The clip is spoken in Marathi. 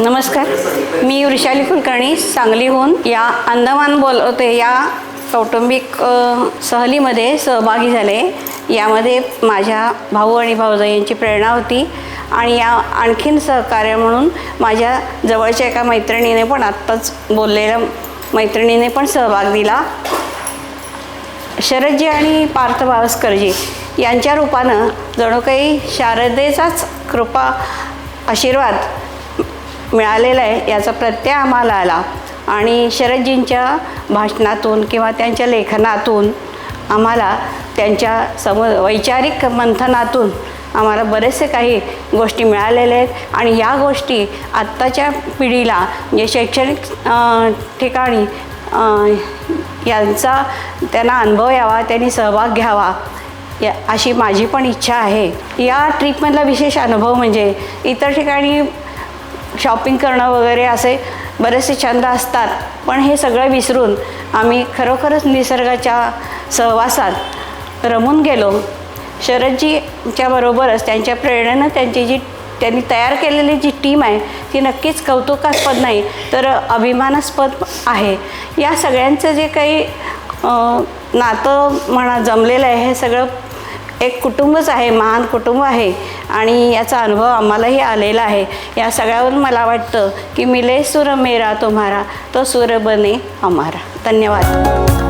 नमस्कार. मी वृषाली कुलकर्णी सांगलीहून या अंदमान बोलवते या कौटुंबिक सहलीमध्ये सहभागी झाले. यामध्ये माझ्या भाऊ आणि भाऊजाई यांची प्रेरणा होती आणि या आणखीन सहकार्य म्हणून माझ्या जवळच्या एका मैत्रिणीने पण आत्ताच बोललेल्या मैत्रिणीने पण सहभाग दिला. शरदजी आणि पार्थ भावस्करजी यांच्या रूपानं जणू काही शारदेचाच कृपा आशीर्वाद मिळालेला आहे याचा प्रत्यय आम्हाला आला. आणि शरदजींच्या भाषणातून किंवा त्यांच्या लेखनातून आम्हाला त्यांच्या सम वैचारिक मंथनातून आम्हाला बरेचसे काही गोष्टी मिळालेल्या आहेत. आणि ह्या गोष्टी आत्ताच्या पिढीला म्हणजे शैक्षणिक ठिकाणी यांचा त्यांना अनुभव यावा त्यांनी सहभाग घ्यावा या अशी माझी पण इच्छा आहे. या ट्रीपमधला विशेष अनुभव म्हणजे इतर ठिकाणी शॉपिंग करणं वगैरे असे बरेचसे छंद असतात. पण हे सगळं विसरून आम्ही खरोखरच निसर्गाच्या सहवासात रमून गेलो. शरदजीच्या बरोबरच त्यांच्या प्रेरणेनं त्यांची जी त्यांनी तयार केलेली जी टीम आहे ती नक्कीच कौतुकास्पद नाही तर अभिमानास्पद आहे. या सगळ्यांचं जे काही नातं म्हणा जमलेलं आहे हे सगळं एक कुटुंबच आहे महान कुटुंब आहे. आणि याचा अनुभव आम्हालाही आलेला आहे. या सगळ्यावरून मला वाटतं की मिले सूर मेरा तुम्हारा तो सुर बने हमारा. धन्यवाद.